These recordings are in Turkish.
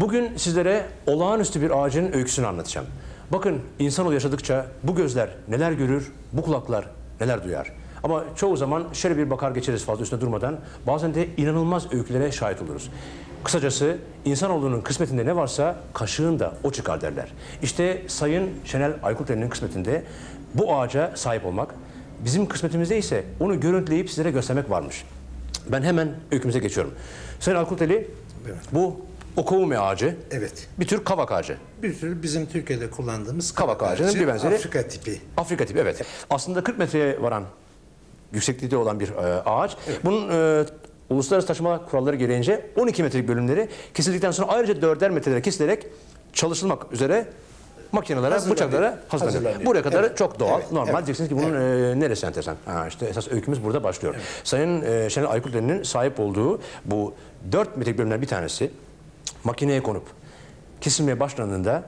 Bugün sizlere olağanüstü bir ağacın öyküsünü anlatacağım. Bakın insanoğlu yaşadıkça bu gözler neler görür, bu kulaklar neler duyar. Ama çoğu zaman şöyle bir bakar geçeriz fazla üstüne durmadan. Bazen de inanılmaz öykülere şahit oluruz. Kısacası insanoğlunun kısmetinde ne varsa kaşığında o çıkar derler. İşte Sayın Şenel Aykuteli'nin kısmetinde bu ağaca sahip olmak, bizim kısmetimizde ise onu görüntüleyip sizlere göstermek varmış. Ben hemen öykümüze geçiyorum. Sayın Aykuteli, bu okoume ağacı, Evet. bir tür kavak ağacı. Bir tür bizim Türkiye'de kullandığımız Kavak ağacının bir benzeri. Afrika tipi. Afrika tipi evet. Aslında 40 metreye varan yükseklikte olan bir e, ağaç. Bunun e, uluslararası taşıma kuralları gereğince 12 metrelik bölümleri kesildikten sonra ayrıca dörder metrelere kesilerek çalışılmak üzere makinelere, Hazırlanıyor. bıçaklara hazırlanıyor. Hazırlanıyor. Buraya kadar Evet. çok doğal, Evet. normal. Evet. Diyeceksiniz ki bunun e, neresi enteresan? Ha, işte esas öykümüz burada başlıyor. Sayın e, Şenol Aykutlu'nun sahip olduğu bu 4 metrelik bölümden bir tanesi makineye konup kesilmeye başlandığında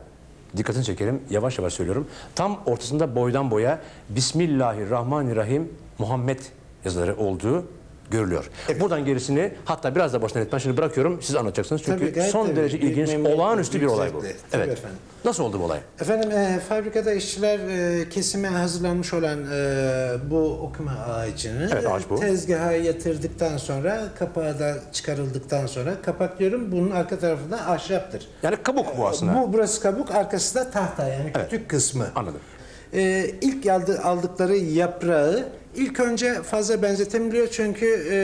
dikkatini çekerim yavaş yavaş söylüyorum. Tam ortasında boydan boya Bismillahirrahmanirrahim Muhammed yazıları olduğu görülüyor. Buradan gerisini hatta biraz da baştan etmen şimdi bırakıyorum siz anlatacaksınız. Çünkü Tabii, gayet son tabii. derece ilginç, memnuniyet, olağanüstü bir olay bu. Tabii Evet. efendim. Nasıl oldu bu olay? Efendim e, fabrikada işçiler e, kesime hazırlanmış olan e, bu okuma ağacını Evet, ağaç bu. tezgaha yatırdıktan sonra kapağı da çıkarıldıktan sonra kapak diyorum bunun arka tarafında ahşaptır. Yani kabuk bu aslında. Bu burası kabuk arkası da tahta yani Evet. kütük kısmı. Anladım. Ee, ilk aldı, aldıkları yaprağı ilk önce fazla benzetemiliyor çünkü e,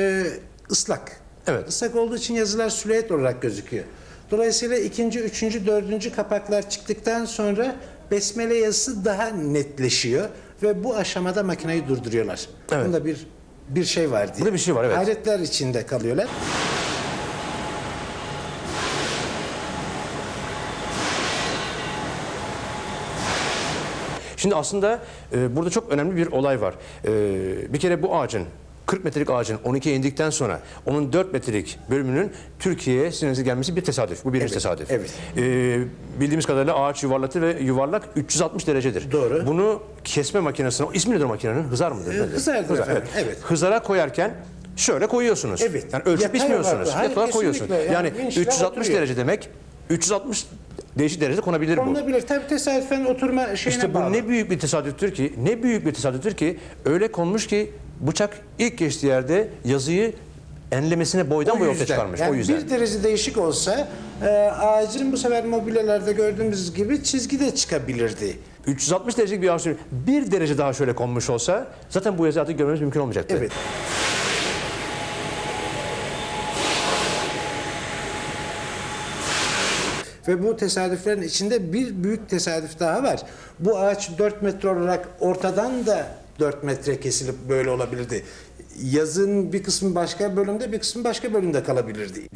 ıslak. Evet. Islak olduğu için yazılar silüet olarak gözüküyor. Dolayısıyla ikinci, üçüncü, dördüncü kapaklar çıktıktan sonra besmele yazısı daha netleşiyor ve bu aşamada makineyi durduruyorlar. Evet. Bunda bir bir şey var diye. Burada bir şey var, evet. Hayretler içinde kalıyorlar. Şimdi aslında e, burada çok önemli bir olay var. E, bir kere bu ağacın 40 metrelik ağacın 12'ye indikten sonra onun 4 metrelik bölümünün Türkiye'ye sinirinize gelmesi bir tesadüf. Bu birinci Evet, tesadüf. evet. E, bildiğimiz kadarıyla ağaç yuvarlatı ve yuvarlak 360 derecedir. Doğru. Bunu kesme makinesine, ismi nedir o makinenin? Hızar mıdır? E, nedir? hızardır efendim, evet. Hızara koyarken şöyle koyuyorsunuz. Evet. Yani ölçüp Yatay Yatay koyuyorsunuz. Yani, Yani vinçler 360 oturuyor. derece demek 360 değişik derecede konabilir bu. Konulabilir. Tabii tesadüfen oturma şeyine İşte bu bağlı. ne büyük bir tesadüftür ki, ne büyük bir tesadüftür ki öyle konmuş ki bıçak ilk geçtiği yerde yazıyı enlemesine boydan boya ortaya çıkarmış. Yani o yüzden. Bir derece değişik olsa e, ağacın bu sefer mobilyalarda gördüğümüz gibi çizgi de çıkabilirdi. 360 derecelik bir ağaç bir derece daha şöyle konmuş olsa zaten bu yazıyı artık görmemiz mümkün olmayacaktı. Evet. Ve bu tesadüflerin içinde bir büyük tesadüf daha var. Bu ağaç 4 metre olarak ortadan da 4 metre kesilip böyle olabilirdi. Yazın bir kısmı başka bölümde bir kısmı başka bölümde kalabilirdi.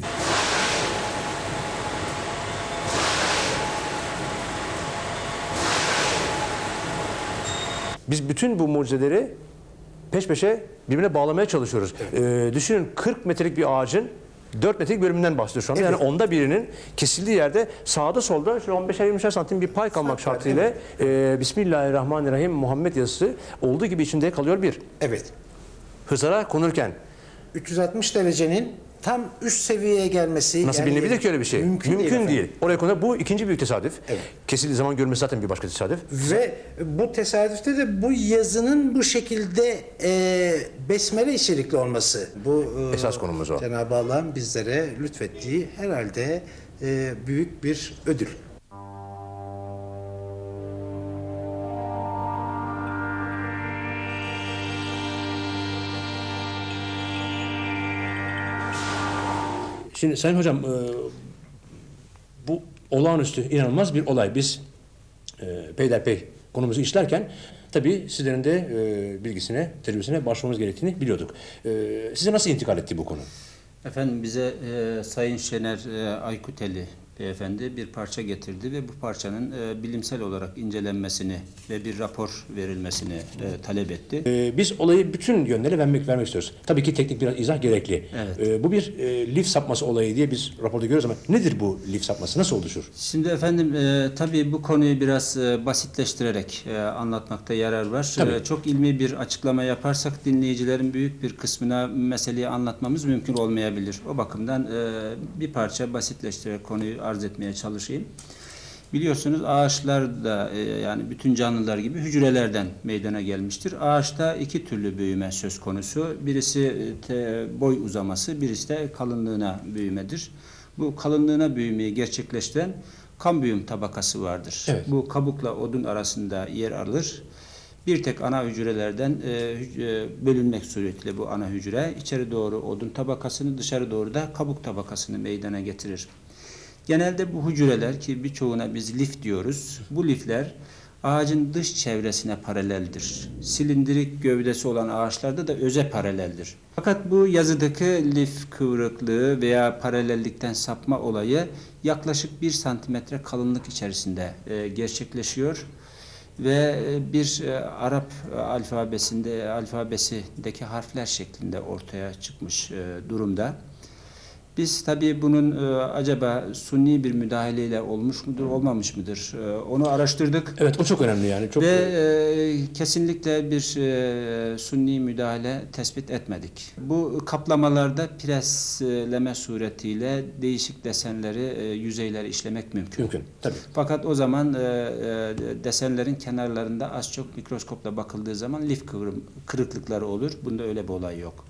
Biz bütün bu mucizeleri peş peşe birbirine bağlamaya çalışıyoruz. Ee, düşünün 40 metrelik bir ağacın 4 metrelik bölümünden bahsediyor şu anda. Yani Evet. onda birinin kesildiği yerde sağda solda şöyle 15'er 20'şer santim bir pay kalmak var, şartıyla e, Bismillahirrahmanirrahim Muhammed yazısı olduğu gibi içinde kalıyor bir. Evet. Hızara konurken 360 derecenin tam üst seviyeye gelmesi Nasıl yani bilinebilir ki öyle bir şey? Mümkün, değil. efendim. değil. Oraya konuda bu ikinci büyük tesadüf. Evet. Kesildiği zaman görmesi zaten bir başka tesadüf. Ve bu tesadüfte de bu yazının bu şekilde e, besmele içerikli olması. Bu e, Esas konumuz o. Cenab-ı Allah'ın bizlere lütfettiği herhalde e, büyük bir ödül. Şimdi Sayın Hocam e, bu olağanüstü inanılmaz bir olay. Biz e, peyderpey konumuzu işlerken tabii sizlerin de e, bilgisine, tecrübesine başvurmamız gerektiğini biliyorduk. E, size nasıl intikal etti bu konu? Efendim bize e, Sayın Şener e, Aykuteli beyefendi bir parça getirdi ve bu parçanın e, bilimsel olarak incelenmesini ve bir rapor verilmesini e, talep etti. E, biz olayı bütün yönlere vermek, vermek istiyoruz. Tabii ki teknik biraz izah gerekli. Evet. E, bu bir e, lif sapması olayı diye biz raporda görüyoruz ama nedir bu lif sapması? Nasıl oluşur? Şimdi efendim e, tabii bu konuyu biraz e, basitleştirerek e, anlatmakta yarar var. Tabii. E, çok ilmi bir açıklama yaparsak dinleyicilerin büyük bir kısmına meseleyi anlatmamız mümkün olmayabilir. O bakımdan e, bir parça basitleştirerek konuyu arz etmeye çalışayım. Biliyorsunuz ağaçlar da e, yani bütün canlılar gibi hücrelerden meydana gelmiştir. Ağaçta iki türlü büyüme söz konusu. Birisi e, te- boy uzaması, birisi de kalınlığına büyümedir. Bu kalınlığına büyümeyi gerçekleştiren kambiyum tabakası vardır. Evet. Bu kabukla odun arasında yer alır. Bir tek ana hücrelerden hüc- e, bölünmek suretiyle bu ana hücre içeri doğru odun tabakasını dışarı doğru da kabuk tabakasını meydana getirir. Genelde bu hücreler ki birçoğuna biz lif diyoruz. Bu lifler ağacın dış çevresine paraleldir. Silindirik gövdesi olan ağaçlarda da öze paraleldir. Fakat bu yazıdaki lif kıvrıklığı veya paralellikten sapma olayı yaklaşık 1 santimetre kalınlık içerisinde e, gerçekleşiyor ve e, bir e, Arap alfabesinde alfabesindeki harfler şeklinde ortaya çıkmış durumda. Biz tabii bunun e, acaba sunni bir müdahaleyle olmuş mudur, olmamış mıdır? E, onu araştırdık. Evet o çok önemli yani. Çok Ve e, kesinlikle bir e, sunni müdahale tespit etmedik. Bu kaplamalarda presleme suretiyle değişik desenleri, e, yüzeyleri işlemek mümkün. mümkün. Tabii. Fakat o zaman e, e, desenlerin kenarlarında az çok mikroskopla bakıldığı zaman lif kıvrım, kırıklıkları olur. Bunda öyle bir olay yok.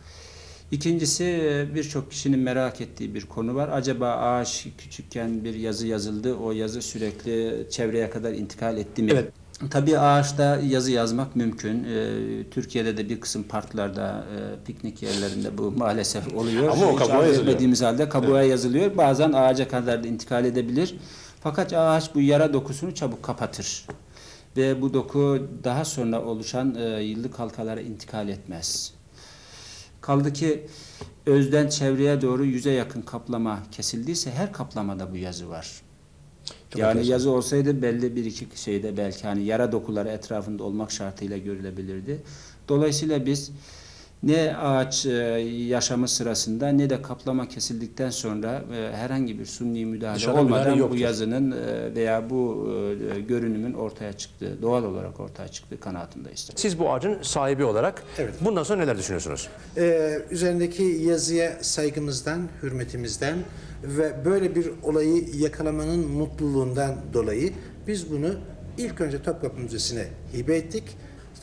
İkincisi birçok kişinin merak ettiği bir konu var. Acaba ağaç küçükken bir yazı yazıldı, o yazı sürekli çevreye kadar intikal etti mi? Evet. Tabii ağaçta yazı yazmak mümkün. Ee, Türkiye'de de bir kısım parklarda, e, piknik yerlerinde bu maalesef oluyor. Ama o kabuğa yazılıyor. halde kabuğa yazılıyor. Bazen ağaca kadar da intikal edebilir. Fakat ağaç bu yara dokusunu çabuk kapatır. Ve bu doku daha sonra oluşan e, yıllık halkalara intikal etmez. Kaldı ki özden çevreye doğru yüze yakın kaplama kesildiyse her kaplamada bu yazı var. Çok yani yazı olsaydı belli bir iki şeyde belki hani yara dokuları etrafında olmak şartıyla görülebilirdi. Dolayısıyla biz ne ağaç e, yaşamı sırasında ne de kaplama kesildikten sonra e, herhangi bir sunni müdahale Dışarıdan olmadan müdahale bu yazının e, veya bu görünümün ortaya çıktığı, doğal olarak ortaya çıktığı kanaatindeyiz. Siz bu ağacın sahibi olarak Evet. bundan sonra neler düşünüyorsunuz? Ee, üzerindeki yazıya saygımızdan, hürmetimizden ve böyle bir olayı yakalamanın mutluluğundan dolayı biz bunu ilk önce Topkapı Müzesi'ne hibe ettik.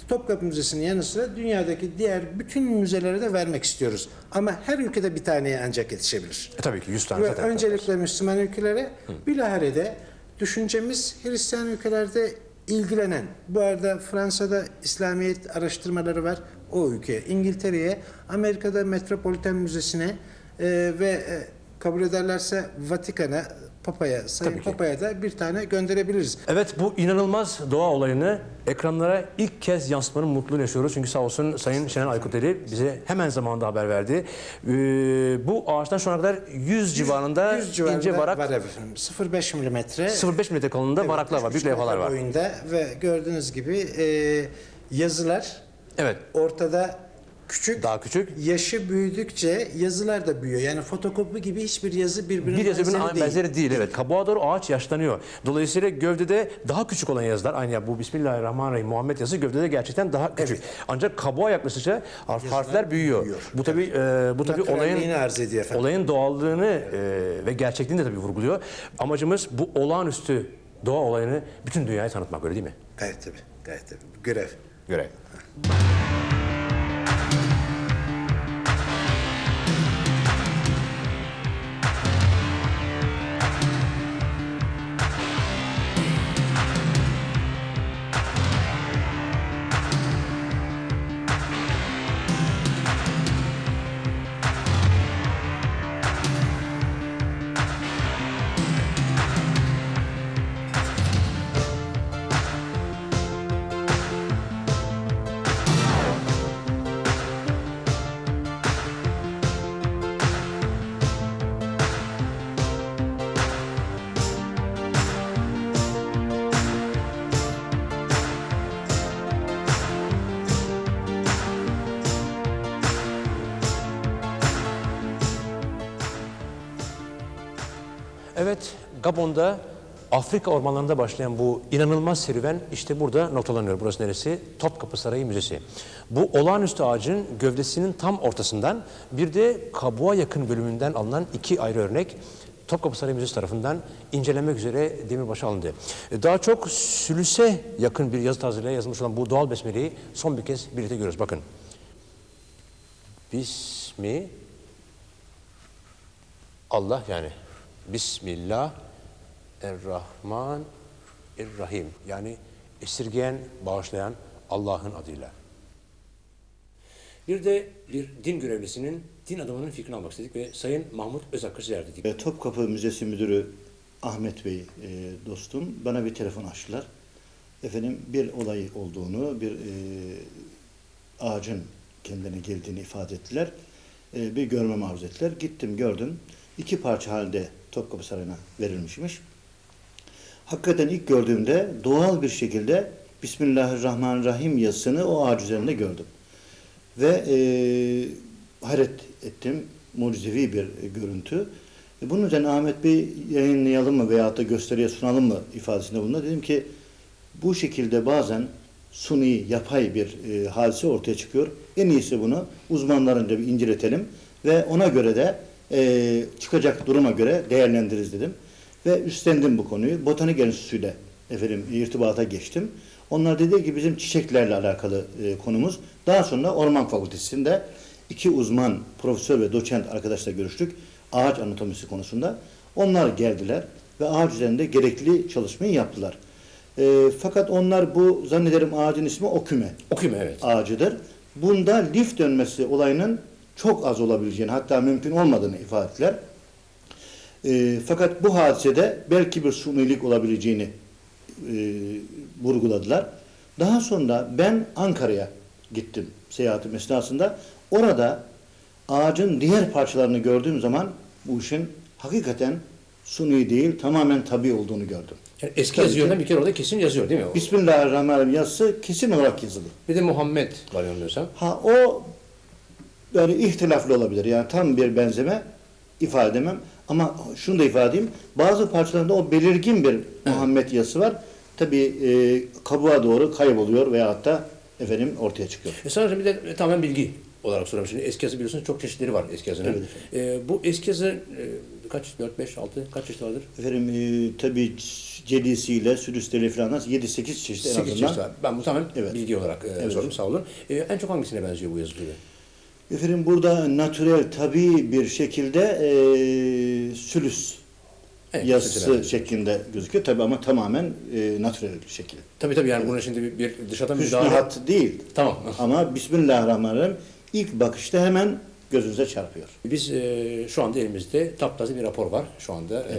Topkapı Müzesi'nin yanı sıra dünyadaki diğer bütün müzelere de vermek istiyoruz. Ama her ülkede bir taneye ancak yetişebilir. E, tabii ki 100 tane Ve zaten. öncelikle Müslüman ülkelere, bilahare de düşüncemiz Hristiyan ülkelerde ilgilenen, bu arada Fransa'da İslamiyet araştırmaları var, o ülke, İngiltere'ye, Amerika'da Metropolitan Müzesi'ne e, ve e, kabul ederlerse Vatikan'a, Papa'ya, Sayın Tabii ki. Papa'ya da bir tane gönderebiliriz. Evet bu inanılmaz doğa olayını ekranlara ilk kez yansıtmanın mutluluğunu yaşıyoruz. Çünkü sağ olsun Sayın Şener Aykuteli bize hemen zamanında haber verdi. Ee, bu ağaçtan şu ana kadar 100 civarında 100 civarında ince varak, var efendim. 0,5 milimetre. 0,5 metre kalınlığında varaklar var, büyük levhalar var. Boyunda ve gördüğünüz gibi e, yazılar Evet, ortada küçük daha küçük. Yaşı büyüdükçe yazılar da büyüyor. Yani fotokopi gibi hiçbir yazı birbirinin Bir yazı birbirinin benzeri benzeri değil. değil. Evet. Kabuğa doğru ağaç yaşlanıyor. Dolayısıyla gövdede daha küçük olan yazılar, aynı ya bu Bismillahirrahmanirrahim Muhammed yazısı gövdede gerçekten daha küçük. Ancak kabuğa yaklaştıkça harf- harfler büyüyor. büyüyor. Bu tabii e, bu tabii Naturalliğini olayın arz ediyor efendim. olayın doğallığını e, ve gerçekliğini de tabii vurguluyor. Amacımız bu olağanüstü doğa olayını bütün dünyaya tanıtmak öyle değil mi? Gayet tabii. Gayet tabii. Görev. Görev. Gabon'da Afrika ormanlarında başlayan bu inanılmaz serüven işte burada noktalanıyor. Burası neresi? Topkapı Sarayı Müzesi. Bu olağanüstü ağacın gövdesinin tam ortasından bir de kabuğa yakın bölümünden alınan iki ayrı örnek Topkapı Sarayı Müzesi tarafından incelenmek üzere demirbaşı alındı. Daha çok sülüse yakın bir yazı tarzıyla yazılmış olan bu doğal besmeleyi son bir kez birlikte görüyoruz. Bakın. Bismi Allah yani Bismillah Errahman Errahim yani esirgeyen, bağışlayan Allah'ın adıyla. Bir de bir din görevlisinin, din adamının fikrini almak istedik ve Sayın Mahmut Özak'ı ziyaret ettik. Topkapı Müzesi Müdürü Ahmet Bey e, dostum bana bir telefon açtılar. Efendim bir olay olduğunu, bir e, ağacın kendine geldiğini ifade ettiler. E, bir görmemi arzu ettiler. Gittim gördüm. İki parça halde Topkapı Sarayı'na verilmişmiş. Hakikaten ilk gördüğümde doğal bir şekilde Bismillahirrahmanirrahim yazısını o ağaç üzerinde gördüm. Ve e, hayret ettim. Mucizevi bir görüntü. E, bunun üzerine Ahmet Bey yayınlayalım mı veyahut da gösteriye sunalım mı ifadesinde bulundu. Dedim ki bu şekilde bazen suni, yapay bir e, hadise ortaya çıkıyor. En iyisi bunu uzmanlarınca bir inceletelim ve ona göre de e, çıkacak duruma göre değerlendiririz dedim. Ve üstlendim bu konuyu. Botanik Enstitüsü'yle efendim irtibata geçtim. Onlar dedi ki bizim çiçeklerle alakalı e, konumuz. Daha sonra Orman Fakültesi'nde iki uzman, profesör ve doçent arkadaşla görüştük. Ağaç anatomisi konusunda. Onlar geldiler ve ağaç üzerinde gerekli çalışmayı yaptılar. E, fakat onlar bu zannederim ağacın ismi oküme Okuyayım evet. ağacıdır. Bunda lif dönmesi olayının çok az olabileceğini hatta mümkün olmadığını ifade ettiler. E, fakat bu hadisede belki bir sunilik olabileceğini e, vurguladılar. Daha sonra ben Ankara'ya gittim seyahatim esnasında. Orada ağacın diğer parçalarını gördüğüm zaman bu işin hakikaten suni değil tamamen tabi olduğunu gördüm. Yani eski Tabii ki. bir kere orada kesin yazıyor değil mi? o? Bismillahirrahmanirrahim yazısı kesin olarak yazılı. Bir de Muhammed var yanılmıyorsam. Ha o yani ihtilaflı olabilir. Yani tam bir benzeme ifade edemem. Ama şunu da ifade edeyim. Bazı parçalarında o belirgin bir Muhammed yazısı var. Tabi e, kabuğa doğru kayboluyor veya hatta efendim ortaya çıkıyor. E sonra bir de tamamen bilgi olarak soruyorum. Şimdi eski yazı biliyorsunuz çok çeşitleri var eski yazının. Evet E, bu eski yazı e, kaç? 4, 5, 6 kaç çeşit vardır? Efendim e, tabi celisiyle, sülüsteli falan 7-8 çeşit en 8 azından. çeşit var. Ben bu tamamen Evet. bilgi olarak e, Evet. sordum sağ olun. E, en çok hangisine benziyor bu yazı türü? Efendim burada natürel, tabi bir şekilde e, sülüs Evet, yazısı şeklinde gözüküyor. Tabi ama tamamen e, natürel şekil. Tabii tabii yani bunun şimdi bir, bir dışarıdan bir hat değil. Tamam. Ama Bismillahirrahmanirrahim ilk bakışta hemen gözünüze çarpıyor. Biz e, şu anda elimizde taptaze bir rapor var şu anda. E,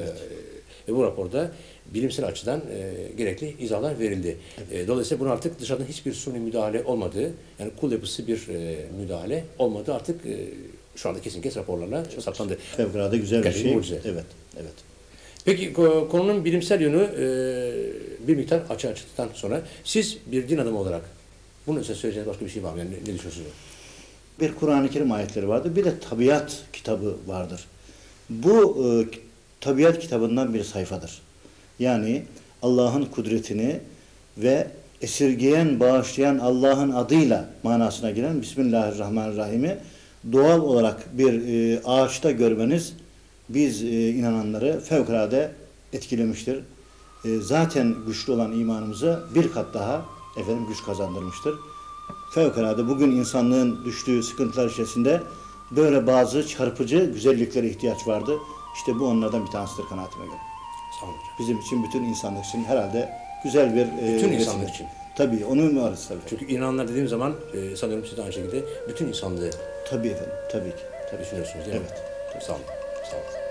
ve bu raporda bilimsel açıdan e, gerekli izahlar verildi. E, dolayısıyla bunun artık dışarıdan hiçbir suni müdahale olmadığı, yani kul yapısı bir e, müdahale olmadığı artık e, şu anda kesin kes raporlarla saptandı. Fevkalade güzel bir şey. mucize. Evet, evet. Peki ko- konunun bilimsel yönü e, bir miktar açığa çıktıktan sonra siz bir din adamı olarak bunun üzerine söyleyeceğiniz başka bir şey var mı? Yani ne, ne düşünüyorsunuz? Bir Kur'an-ı Kerim ayetleri vardır. Bir de tabiat kitabı vardır. Bu e, tabiat kitabından bir sayfadır. Yani Allah'ın kudretini ve esirgeyen, bağışlayan Allah'ın adıyla manasına gelen Bismillahirrahmanirrahim'i doğal olarak bir e, ağaçta görmeniz biz e, inananları fevkalade etkilemiştir. E, zaten güçlü olan imanımıza bir kat daha efendim güç kazandırmıştır. Fevkalade bugün insanlığın düştüğü sıkıntılar içerisinde böyle bazı çarpıcı güzelliklere ihtiyaç vardı. İşte bu onlardan bir tanesidir kanaatime göre. Bizim için, bütün insanlık için herhalde güzel bir... e, Bütün vesile. insanlık için. Tabii, onu varız tabii. Çünkü inananlar dediğim zaman e, sanıyorum siz de aynı şekilde bütün insanlığı Tabii efendim, tabii ki. Tabii. düşünüyorsunuz değil mi? Evet. Sağ olun. Sağ olun.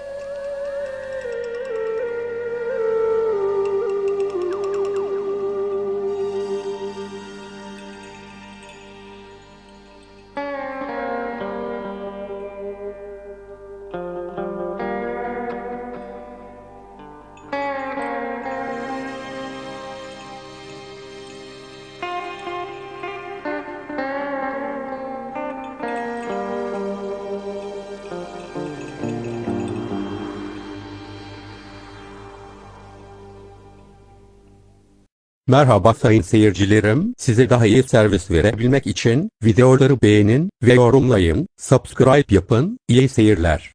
Merhaba sayın seyircilerim, size daha iyi servis verebilmek için videoları beğenin ve yorumlayın, subscribe yapın, iyi seyirler.